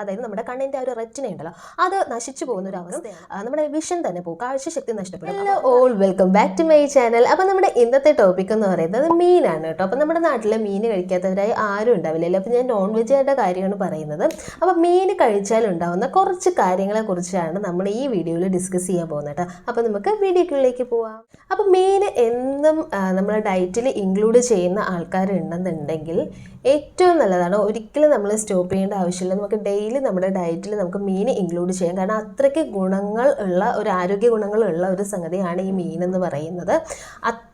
അതായത് നമ്മുടെ കണ്ണിന്റെ ആ ഒരു റെറ്റിന ഉണ്ടല്ലോ അത് നശിച്ചു പോകുന്ന ഒരു അവസ്ഥ നമ്മുടെ വിഷൻ തന്നെ പോകും കാഴ്ച ശക്തി നഷ്ടപ്പെടും hello all welcome back to my channel അപ്പോൾ നമ്മുടെ ഇന്നത്തെ ടോപ്പിക് എന്ന് പറയുന്നത് മീനാണ് കേട്ടോ. അപ്പോൾ നമ്മുടെ നാട്ടിലെ മീൻ കഴിക്കാത്തവരായി ആരും ഉണ്ടാവില്ലല്ലോ. അപ്പോൾ ഞാൻ നോൺ വെജുകാരുടെ കാര്യമാണ് പറയുന്നത്. അപ്പോൾ മീൻ കഴിച്ചാൽ ഉണ്ടാവുന്ന കുറച്ച് കാര്യങ്ങളെ കുറിച്ചാണ് നമ്മൾ ഈ വീഡിയോയിൽ ഡിസ്കസ് ചെയ്യാൻ പോകുന്നത് കേട്ടോ. നമുക്ക് വീഡിയോക്കുള്ളിലേക്ക് പോവാം. അപ്പോൾ മീൻ എന്നും നമ്മുടെ ഡയറ്റിൽ ഇൻക്ലൂഡ് ചെയ്യുന്ന ആൾക്കാരുണ്ടെന്നുണ്ടെങ്കിൽ ഏറ്റവും നല്ലതാണ് ഒരിക്കലും നമ്മൾ സ്റ്റോപ്പ് ചെയ്യേണ്ട ആവശ്യമില്ല. നമുക്ക് ഡെയിലി നമ്മുടെ ഡയറ്റിൽ നമുക്ക് മീൻ ഇൻക്ലൂഡ് ചെയ്യാം. കാരണം അത്രയ്ക്ക് ഗുണങ്ങൾ ഉള്ള ഒരു ആരോഗ്യ ഗുണങ്ങളുള്ള ഒരു സംഗതിയാണ് ഈ മീൻ എന്ന് പറയുന്നത്.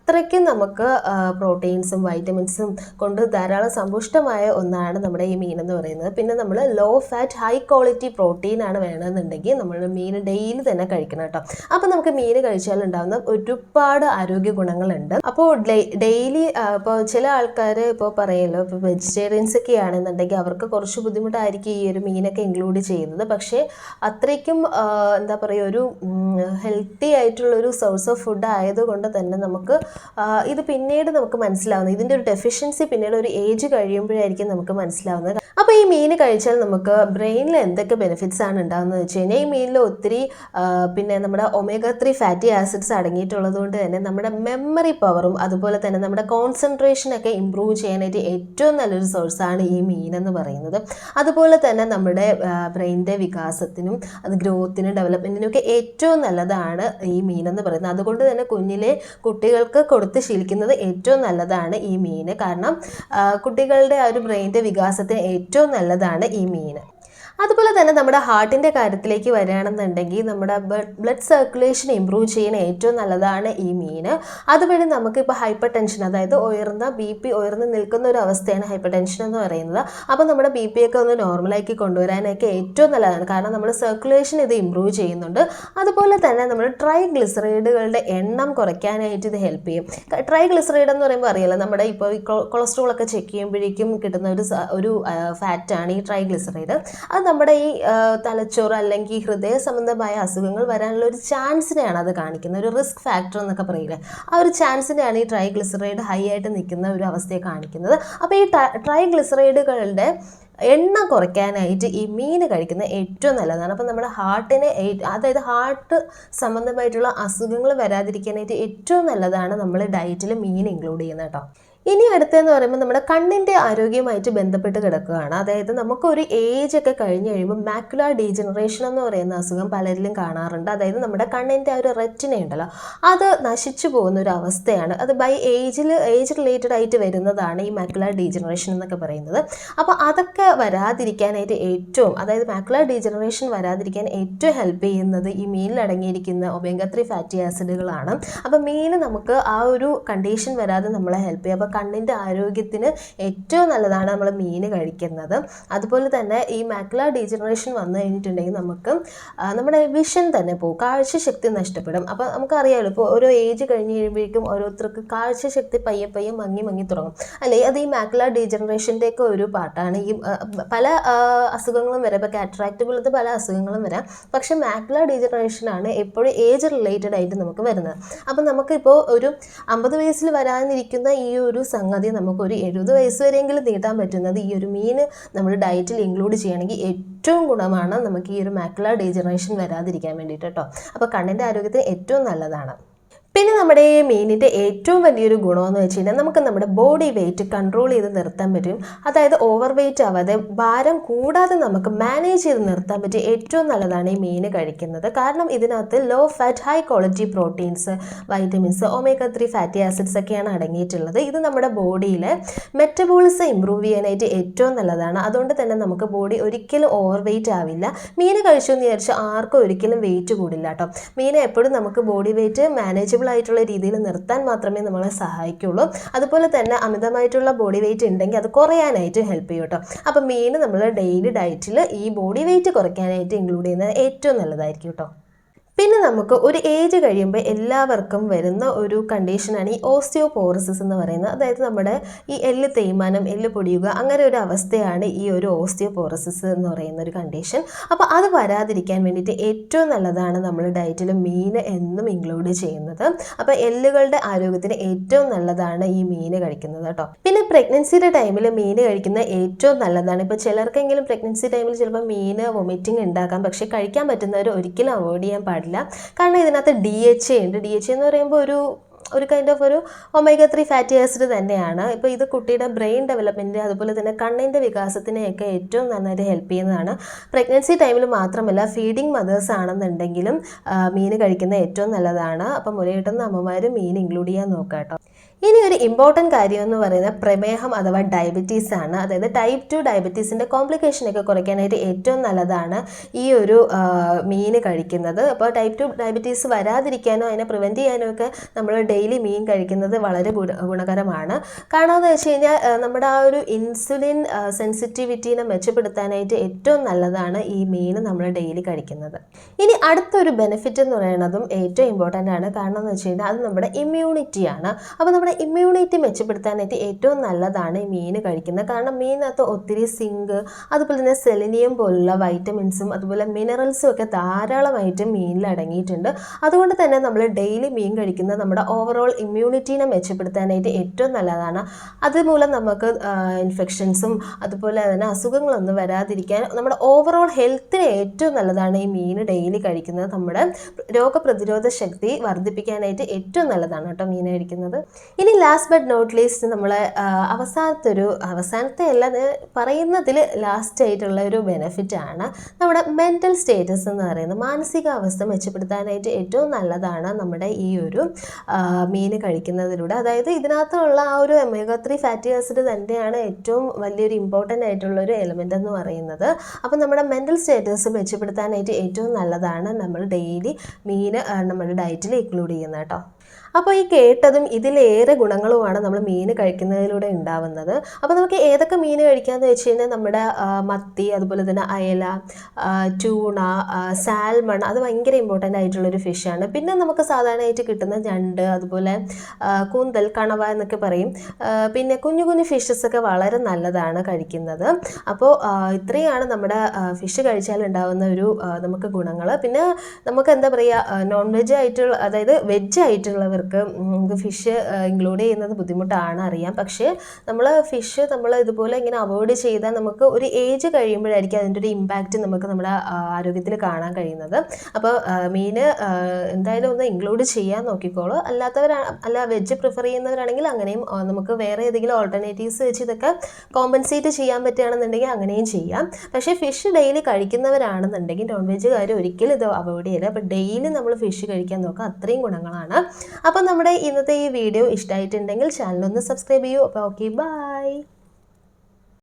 അത്രയ്ക്കും നമുക്ക് പ്രോട്ടീൻസും വൈറ്റമിൻസും കൊണ്ട് ധാരാളം സമ്പുഷ്ടമായ ഒന്നാണ് നമ്മുടെ ഈ മീൻ എന്ന് പറയുന്നത്. പിന്നെ നമ്മൾ low fat high quality protein ആണ് വേണമെന്നുണ്ടെങ്കിൽ നമ്മൾ മീൻ ഡെയിലി തന്നെ കഴിക്കണം കേട്ടോ. അപ്പോൾ നമുക്ക് മീൻ കഴിച്ചാൽ ഉണ്ടാകുന്ന ഒരുപാട് ആരോഗ്യ ഗുണങ്ങളുണ്ട്. അപ്പോൾ ഡെയിലി ഇപ്പോൾ ചില ആൾക്കാർ ഇപ്പോൾ പറയല്ലോ ഇപ്പോൾ വെജിറ്റേറിയൻസ് ഒക്കെ ആണെന്നുണ്ടെങ്കിൽ അവർക്ക് കുറച്ച് ബുദ്ധിമുട്ടായിരിക്കും ഈ ഒരു മീനൊക്കെ ഇൻക്ലൂഡ് ചെയ്യുന്നത്. പക്ഷേ അത്രയ്ക്കും എന്താ പറയുക ഒരു ഹെൽത്തി ആയിട്ടുള്ള ഒരു സോഴ്സ് ഓഫ് ഫുഡ് ആയതുകൊണ്ട് തന്നെ നമുക്ക് ഇത് പിന്നീട് നമുക്ക് മനസ്സിലാവുന്നത്. ഇതിന്റെ ഒരു ഡെഫിഷ്യൻസി പിന്നീട് ഒരു ഏജ് കഴിയുമ്പോഴായിരിക്കും നമുക്ക് മനസ്സിലാവുന്നത്. അപ്പോൾ ഈ മീൻ കഴിച്ചാൽ നമുക്ക് ബ്രെയിനിൽ എന്തൊക്കെ ബെനിഫിറ്റ്സ് ആണ് ഉണ്ടാകുന്നത് വെച്ച് കഴിഞ്ഞാൽ ഈ മീനിൽ ഒത്തിരി പിന്നെ നമ്മുടെ ഒമേഗ ത്രീ ഫാറ്റി ആസിഡ്സ് അടങ്ങിയിട്ടുള്ളത് കൊണ്ട് തന്നെ നമ്മുടെ മെമ്മറി പവറും അതുപോലെ തന്നെ നമ്മുടെ കോൺസെൻട്രേഷനൊക്കെ ഇമ്പ്രൂവ് ചെയ്യാനായിട്ട് ഏറ്റവും നല്ലൊരു സോഴ്സാണ് ഈ മീൻ എന്ന് പറയുന്നത്. അതുപോലെ തന്നെ നമ്മുടെ ബ്രെയിനിന്റെ വികാസത്തിനും അത് ഗ്രോത്തിനും ഡെവലപ്മെന്റിനും ഒക്കെ ഏറ്റവും നല്ലതാണ് ഈ മീൻ എന്ന് പറയുന്നത്. അതുകൊണ്ട് തന്നെ കുഞ്ഞിലെ കുട്ടികൾക്ക് കൊടുത്ത് ശീലിക്കുന്നത് ഏറ്റവും നല്ലതാണ് ഈ മീൻ. കാരണം കുട്ടികളുടെ ആ ഒരു ബ്രെയിന്റെ വികാസത്തിന് ഏറ്റവും നല്ലതാണ് ഈ മീൻ. അതുപോലെ തന്നെ നമ്മുടെ ഹാർട്ടിന്റെ കാര്യത്തിലേക്ക് വരികയാണെന്നുണ്ടെങ്കിൽ നമ്മുടെ ബ്ലഡ് സർക്കുലേഷൻ ഇമ്പ്രൂവ് ചെയ്യുന്ന ഏറ്റവും നല്ലതാണ് ഈ മീൻ. അതുവഴി നമുക്കിപ്പോൾ ഹൈപ്പർ ടെൻഷൻ അതായത് ഉയർന്ന ബി പി ഉയർന്ന് നിൽക്കുന്ന ഒരു അവസ്ഥയാണ് ഹൈപ്പർ ടെൻഷൻ എന്ന് പറയുന്നത്. അപ്പോൾ നമ്മുടെ ബി പി ഒക്കെ ഒന്ന് നോർമലാക്കി കൊണ്ടുവരാനൊക്കെ ഏറ്റവും നല്ലതാണ്. കാരണം നമ്മുടെ സർക്കുലേഷൻ ഇത് ഇമ്പ്രൂവ് ചെയ്യുന്നുണ്ട്. അതുപോലെ തന്നെ നമ്മൾ ട്രൈ ഗ്ലിസറൈഡുകളുടെ എണ്ണം കുറയ്ക്കാനായിട്ട് ഇത് ഹെൽപ്പ് ചെയ്യും. ട്രൈ ഗ്ലിസറൈഡ് എന്ന് പറയുമ്പോൾ അറിയാലോ നമ്മുടെ ഇപ്പോൾ കൊളസ്ട്രോൾ ഒക്കെ ചെക്ക് ചെയ്യുമ്പോഴേക്കും കിട്ടുന്ന ഒരു ഒരു ഫാറ്റാണ് ഈ ട്രൈ ഗ്ലിസറൈഡ് അത് നമ്മുടെ ഈ തലച്ചോറ് അല്ലെങ്കിൽ ഹൃദയ സംബന്ധമായ അസുഖങ്ങൾ വരാനുള്ള ഒരു ചാൻസിനെയാണ് അത് കാണിക്കുന്നത്. ഒരു റിസ്ക് ഫാക്ടർ എന്നൊക്കെ പറയില്ലേ? ആ ഒരു ചാൻസിനെയാണ് ഈ ട്രൈഗ്ലിസറൈഡ് ഹൈ ആയിട്ട് നിൽക്കുന്ന ഒരു അവസ്ഥയെ കാണിക്കുന്നത്. അപ്പോൾ ഈ ട്രൈഗ്ലിസറൈഡുകളുടെ എണ്ണം കുറയ്ക്കാനായിട്ട് ഈ മീൻ കഴിക്കുന്ന ഏറ്റവും നല്ലതാണ്. അപ്പം നമ്മുടെ ഹാർട്ടിനെ അതായത് ഹാർട്ട് സംബന്ധമായിട്ടുള്ള അസുഖങ്ങൾ വരാതിരിക്കാനായിട്ട് ഏറ്റവും നല്ലതാണ് നമ്മൾ ഡയറ്റിൽ മീൻ ഇൻക്ലൂഡ് ചെയ്യുന്നത് കേട്ടോ. ഇനി അടുത്തതെന്ന് പറയുമ്പോൾ നമ്മുടെ കണ്ണിന്റെ ആരോഗ്യമായിട്ട് ബന്ധപ്പെട്ട് കിടക്കുകയാണ്. അതായത് നമുക്കൊരു ഏജ് ഒക്കെ കഴിഞ്ഞ് കഴിയുമ്പോൾ മാക്കുലാർ ഡീജനറേഷൻ എന്ന് പറയുന്ന അസുഖം പലരിലും കാണാറുണ്ട്. അതായത് നമ്മുടെ കണ്ണിന്റെ ആ ഒരു റെറ്റിന ഉണ്ടല്ലോ അത് നശിച്ചു പോകുന്ന ഒരു അവസ്ഥയാണ്. അത് ബൈ ഏജിൽ ഏജ് റിലേറ്റഡ് ആയിട്ട് വരുന്നതാണ് ഈ മാക്കുലാർ ഡീജനറേഷൻ എന്നൊക്കെ പറയുന്നത്. അപ്പോൾ അതൊക്കെ വരാതിരിക്കാനായിട്ട് ഏറ്റവും അതായത് മാക്കുലാർ ഡീജനറേഷൻ വരാതിരിക്കാൻ ഏറ്റവും ഹെൽപ്പ് ചെയ്യുന്നത് ഈ മീനിൽ അടങ്ങിയിരിക്കുന്ന ഒമേഗ ത്രീ ഫാറ്റി ആസിഡുകളാണ് അപ്പോൾ മീൻ നമുക്ക് ആ ഒരു കണ്ടീഷൻ വരാതെ നമ്മളെ ഹെൽപ്പ് ചെയ്യും അപ്പോൾ കണ്ണിന്റെ ആരോഗ്യത്തിന് ഏറ്റവും നല്ലതാണ് നമ്മൾ മീൻ കഴിക്കുന്നത്. അതുപോലെ തന്നെ ഈ മാക്ല ഡീജനറേഷൻ വന്നു കഴിഞ്ഞിട്ടുണ്ടെങ്കിൽ നമുക്ക് നമ്മുടെ വിഷൻ തന്നെ പോകും. കാഴ്ചശക്തി നഷ്ടപ്പെടും. അപ്പോൾ നമുക്കറിയാമല്ലോ ഇപ്പോൾ ഓരോ ഏജ് കഴിഞ്ഞ് കഴിയുമ്പോഴേക്കും ഓരോരുത്തർക്ക് കാഴ്ചശക്തി പയ്യെ പയ്യെ മങ്ങി മങ്ങി തുടങ്ങും. അല്ലേ? അത് ഈ മാക്ല ഡീജനറേഷന്റെ ഒക്കെ ഒരു പാട്ടാണ്. ഈ പല അസുഖങ്ങളും വരാം. ഇപ്പോൾ കാറ്ററാക്ട് പോലത്തെ പല അസുഖങ്ങളും വരാം. പക്ഷെ മാക്ല ഡീജനറേഷൻ ആണ് എപ്പോഴും ഏജ് റിലേറ്റഡ് ആയിട്ട് നമുക്ക് വരുന്നത്. അപ്പം നമുക്കിപ്പോൾ ഒരു അമ്പത് വയസ്സിൽ വരാനിരിക്കുന്ന ഈ ഒരു സംഗതി നമുക്കൊരു എഴുപത് വയസ്സ് വരെയെങ്കിലും നീട്ടാൻ പറ്റുന്നത് ഈ ഒരു മീൻ നമ്മൾ ഡയറ്റിൽ ഇൻക്ലൂഡ് ചെയ്യണമെങ്കിൽ ഏറ്റവും ഗുണമാണ് നമുക്ക് ഈ ഒരു മാക്ലാ ഡീജനറേഷൻ വരാതിരിക്കാൻ വേണ്ടിയിട്ട് കേട്ടോ. അപ്പോൾ കണ്ണിന്റെ ആരോഗ്യത്തിന് ഏറ്റവും നല്ലതാണ്. പിന്നെ നമ്മുടെ ഈ മീനിന്റെ ഏറ്റവും വലിയൊരു ഗുണമെന്ന് വെച്ച് കഴിഞ്ഞാൽ നമുക്ക് നമ്മുടെ ബോഡി വെയിറ്റ് കൺട്രോൾ ചെയ്ത് നിർത്താൻ പറ്റും. അതായത് ഓവർ വെയിറ്റ് ആവാതെ ഭാരം കൂടാതെ നമുക്ക് മാനേജ് ചെയ്ത് നിർത്താൻ പറ്റും ഏറ്റവും നല്ലതാണ് ഈ മീൻ കഴിക്കുന്നത്. കാരണം ഇതിനകത്ത് low fat high quality proteins vitamins omega three fatty acids ഒക്കെയാണ് അടങ്ങിയിട്ടുള്ളത്. ഇത് നമ്മുടെ ബോഡിയിലെ മെറ്റബോളിസം ഇമ്പ്രൂവ് ചെയ്യാനായിട്ട് ഏറ്റവും നല്ലതാണ്. അതുകൊണ്ട് തന്നെ നമുക്ക് ബോഡി ഒരിക്കലും ഓവർ വെയിറ്റ് ആവില്ല. മീൻ കഴിച്ചു എന്ന് വിചാരിച്ച് ആർക്കും ഒരിക്കലും വെയിറ്റ് കൂടില്ല കേട്ടോ. മീൻ എപ്പോഴും നമുക്ക് ബോഡി വെയിറ്റ് മാനേജബിൾ ആയിട്ടുള്ള രീതിയിൽ നിർത്താൻ മാത്രമേ നമ്മളെ സഹായിക്കുള്ളൂ. അതുപോലെ തന്നെ അമിതമായിട്ടുള്ള ബോഡി വെയിറ്റ് ഉണ്ടെങ്കിൽ അത് കുറയാനായിട്ട് ഹെൽപ്പ് ചെയ്യും കേട്ടോ അപ്പം മെയിൻ നമ്മൾ ഡെയിലി ഡയറ്റിൽ ഈ ബോഡി വെയിറ്റ് കുറയ്ക്കാനായിട്ട് ഇൻക്ലൂഡ് ചെയ്യുന്നത് ഏറ്റവും നല്ലതായിരിക്കും കേട്ടോ പിന്നെ നമുക്ക് ഒരു ഏജ് കഴിയുമ്പോൾ എല്ലാവർക്കും വരുന്ന ഒരു കണ്ടീഷനാണ് ഈ ഓസ്റ്റിയോപോറസിസ് എന്ന് പറയുന്നത്. അതായത് നമ്മുടെ ഈ എല്ല് തേയ്മാനം എല്ല് പൊടിയുക അങ്ങനെ ഒരു അവസ്ഥയാണ് ഈ ഒരു ഓസ്റ്റിയോപോറസിസ് എന്ന് പറയുന്ന ഒരു കണ്ടീഷൻ അപ്പോൾ അത് വരാതിരിക്കാൻ വേണ്ടിയിട്ട് ഏറ്റവും നല്ലതാണ് നമ്മൾ ഡയറ്റിൽ മീൻ എന്നും ഇൻക്ലൂഡ് ചെയ്യുന്നത്. അപ്പോൾ എല്ലുകളുടെ ആരോഗ്യത്തിന് ഏറ്റവും നല്ലതാണ് ഈ മീൻ കഴിക്കുന്നത് കേട്ടോ. പിന്നെ പ്രഗ്നൻസിയുടെ ടൈമിൽ മീൻ കഴിക്കുന്നത് ഏറ്റവും നല്ലതാണ്. ഇപ്പോൾ ചിലർക്കെങ്കിലും പ്രഗ്നൻസി ടൈമിൽ ചിലപ്പോൾ മീൻ വൊമിറ്റിംഗ് ഉണ്ടാക്കാം. പക്ഷേ കഴിക്കാൻ പറ്റുന്നവർ ഒരിക്കലും അവോയ്ഡ് ചെയ്യാൻ പാടില്ല. കാരണം ഇതിനകത്ത് ഡി എച്ച് എ ഉണ്ട്. ഡി എച്ച് എന്ന് പറയുമ്പോൾ ഒരു ഒരു കൈൻഡ് ഓഫ് ഒരു ഒമേഗ ത്രീ ഫാറ്റി ആസിഡ് തന്നെയാണ്. ഇപ്പോൾ ഇത് കുട്ടിയുടെ ബ്രെയിൻ ഡെവലപ്മെന്റ് അതുപോലെ തന്നെ കണ്ണിന്റെ വികാസത്തിനെയൊക്കെ ഏറ്റവും നന്നായിട്ട് ഹെൽപ്പ് ചെയ്യുന്നതാണ്. പ്രഗ്നൻസി ടൈമിൽ മാത്രമല്ല ഫീഡിങ് മദേഴ്സ് ആണെന്നുണ്ടെങ്കിലും മീൻ കഴിക്കുന്നത് ഏറ്റവും നല്ലതാണ്. അപ്പം മുലയിട്ടുന്ന അമ്മമാർ മീൻ ഇൻക്ലൂഡ് ചെയ്യാൻ നോക്കാം കേട്ടോ ഇനി ഒരു ഇമ്പോർട്ടന്റ് കാര്യം എന്ന് പറയുന്നത് പ്രമേഹം അഥവാ ഡയബറ്റീസ് ആണ്. അതായത് ടൈപ്പ് ടു ഡയബറ്റീസിന്റെ കോംപ്ലിക്കേഷനൊക്കെ കുറയ്ക്കാനായിട്ട് ഏറ്റവും നല്ലതാണ് ഈ ഒരു മീൻ കഴിക്കുന്നത്. അപ്പോൾ ടൈപ്പ് ടു ഡയബറ്റീസ് വരാതിരിക്കാനോ അതിനെ പ്രിവെന്റ് ചെയ്യാനോ ഒക്കെ നമ്മൾ ഡെയിലി മീൻ കഴിക്കുന്നത് വളരെ ഗുണ ഗുണകരമാണ്. കാരണം എന്ന് വെച്ച് കഴിഞ്ഞാൽ നമ്മുടെ ആ ഒരു ഇൻസുലിൻ സെൻസിറ്റിവിറ്റീനെ മെച്ചപ്പെടുത്താനായിട്ട് ഏറ്റവും നല്ലതാണ് ഈ മീൻ നമ്മൾ ഡെയിലി കഴിക്കുന്നത്. ഇനി അടുത്തൊരു ബെനിഫിറ്റ് എന്ന് പറയുന്നതും ഏറ്റവും ഇമ്പോർട്ടന്റ് ആണ്. കാരണം എന്ന് വെച്ച് കഴിഞ്ഞാൽ അത് നമ്മുടെ ഇമ്മ്യൂണിറ്റിയാണ് അപ്പോൾ ഇമ്മ്യൂണിറ്റി മെച്ചപ്പെടുത്താനായിട്ട് ഏറ്റവും നല്ലതാണ് മീൻ കഴിക്കുന്നത്. കാരണം മീനകത്ത് ഒത്തിരി സിങ്ക് അതുപോലെ തന്നെ സെലിനിയം പോലുള്ള വൈറ്റമിൻസും അതുപോലെ മിനറൽസും ഒക്കെ ധാരാളമായിട്ട് മീനിൽ അടങ്ങിയിട്ടുണ്ട്. അതുകൊണ്ട് തന്നെ നമ്മൾ ഡെയിലി മീൻ കഴിക്കുന്നത് നമ്മുടെ ഓവറോൾ ഇമ്മ്യൂണിറ്റീനെ മെച്ചപ്പെടുത്താനായിട്ട് ഏറ്റവും നല്ലതാണ്. അതുമൂലം നമുക്ക് ഇൻഫെക്ഷൻസും അതുപോലെ തന്നെ അസുഖങ്ങളൊന്നും വരാതിരിക്കാൻ നമ്മുടെ ഓവറോൾ ഹെൽത്തിന് ഏറ്റവും നല്ലതാണ് ഈ മീൻ ഡെയിലി കഴിക്കുന്നത്. നമ്മുടെ രോഗപ്രതിരോധ ശക്തി വർദ്ധിപ്പിക്കാനായിട്ട് ഏറ്റവും നല്ലതാണ് കേട്ടോ മീൻ കഴിക്കുന്നത്. ഇനി ലാസ്റ്റ് ബട്ട് നോട്ട് ലീസ്റ്റ് നമ്മൾ അവസാനത്തെ ഒരു അവസാനത്തെ അല്ല പറയുന്നതിൽ ലാസ്റ്റ് ആയിട്ടുള്ള ഒരു ബെനിഫിറ്റ് ആണ് നമ്മുടെ മെന്റൽ സ്റ്റേറ്റസ് എന്ന് പറയുന്നത്. മാനസികാവസ്ഥ മെച്ചപ്പെടുത്താനായിട്ട് ഏറ്റവും നല്ലതാണ് നമ്മുടെ ഈ ഒരു മീൻ കഴിക്കുന്നതിലൂടെ. അതായത് ഇതിനകത്തുള്ള ആ ഒരു ഒമേഗ ത്രീ ഫാറ്റി ആസിഡ് തന്നെയാണ് ഏറ്റവും വലിയൊരു ഇമ്പോർട്ടന്റ് ആയിട്ടുള്ള ഒരു എലമെന്റ് എന്ന് പറയുന്നത്. അപ്പോൾ നമ്മുടെ മെന്റൽ സ്റ്റേറ്റസ് മെച്ചപ്പെടുത്താനായിട്ട് ഏറ്റവും നല്ലതാണ് നമ്മൾ ഡെയിലി മീൻ നമ്മുടെ ഡയറ്റിൽ ഇൻക്ലൂഡ് ചെയ്യുന്നത് കേട്ടോ. അപ്പോൾ ഈ കേട്ടതും ഇതിലേറെ ഗുണങ്ങളുമാണ് നമ്മൾ മീൻ കഴിക്കുന്നതിലൂടെ ഉണ്ടാവുന്നത്. അപ്പോൾ നമുക്ക് ഏതൊക്കെ മീൻ കഴിക്കാമെന്ന് വെച്ച് കഴിഞ്ഞാൽ നമ്മുടെ മത്തി അതുപോലെ തന്നെ അയല ട്യൂണ സാൽമൺ അത് ഭയങ്കര ഇമ്പോർട്ടന്റ് ആയിട്ടുള്ളൊരു ഫിഷാണ് പിന്നെ നമുക്ക് സാധാരണയായിട്ട് കിട്ടുന്ന ഞണ്ട് അതുപോലെ കൂന്തൽ കണവ എന്നൊക്കെ പറയും. പിന്നെ കുഞ്ഞു കുഞ്ഞു ഫിഷസ് ഒക്കെ വളരെ നല്ലതാണ് കഴിക്കുന്നത്. അപ്പോൾ ഇത്രയാണ് നമ്മുടെ ഫിഷ് കഴിച്ചാൽ ഉണ്ടാകുന്ന ഒരു നമുക്ക് ഗുണങ്ങൾ പിന്നെ നമുക്ക് എന്താ പറയുക നോൺ വെജ് ആയിട്ടുള്ള അതായത് വെജ് ആയിട്ടുള്ളവർക്ക് നമുക്ക് ഫിഷ് ഇൻക്ലൂഡ് ചെയ്യുന്നത് ബുദ്ധിമുട്ടാണ് അറിയാം. പക്ഷേ നമ്മൾ ഫിഷ് നമ്മൾ ഇതുപോലെ ഇങ്ങനെ അവോയ്ഡ് ചെയ്താൽ നമുക്ക് ഒരു ഏജ് കഴിയുമ്പോഴായിരിക്കും അതിന്റെ ഒരു ഇമ്പാക്റ്റ് നമുക്ക് നമ്മുടെ ആരോഗ്യത്തിൽ കാണാൻ കഴിയുന്നത്. അപ്പോൾ മീൻ എന്തായാലും ഒന്ന് ഇൻക്ലൂഡ് ചെയ്യാൻ നോക്കിക്കോളൂ. അല്ലാത്തവരാ അല്ല വെജ് പ്രിഫർ ചെയ്യുന്നവരാണെങ്കിൽ അങ്ങനെയും നമുക്ക് വേറെ ഏതെങ്കിലും ഓൾട്ടർനേറ്റീവ്സ് വെച്ച് ഇതൊക്കെ കോമ്പൻസേറ്റ് ചെയ്യാൻ പറ്റുകയാണെന്നുണ്ടെങ്കിൽ അങ്ങനെയും ചെയ്യാം. പക്ഷേ ഫിഷ് ഡെയിലി കഴിക്കുന്നവരാണെന്നുണ്ടെങ്കിൽ നോൺ വെജ് വെജുകാർ ഒരിക്കലും ഇത് അവോയ്ഡ് ചെയ്യില്ല. അപ്പോൾ ഡെയിലി നമ്മൾ ഫിഷ് കഴിക്കാൻ നോക്കുക. അത്രയും ഗുണങ്ങളാണ്. അപ്പോൾ നമ്മുടെ ഇന്നത്തെ ഈ വീഡിയോ ഇഷ്ടമായിട്ടുണ്ടെങ്കിൽ ചാനലൊന്ന് സബ്സ്ക്രൈബ് ചെയ്യൂ. അപ്പോൾ ഓക്കെ ബൈ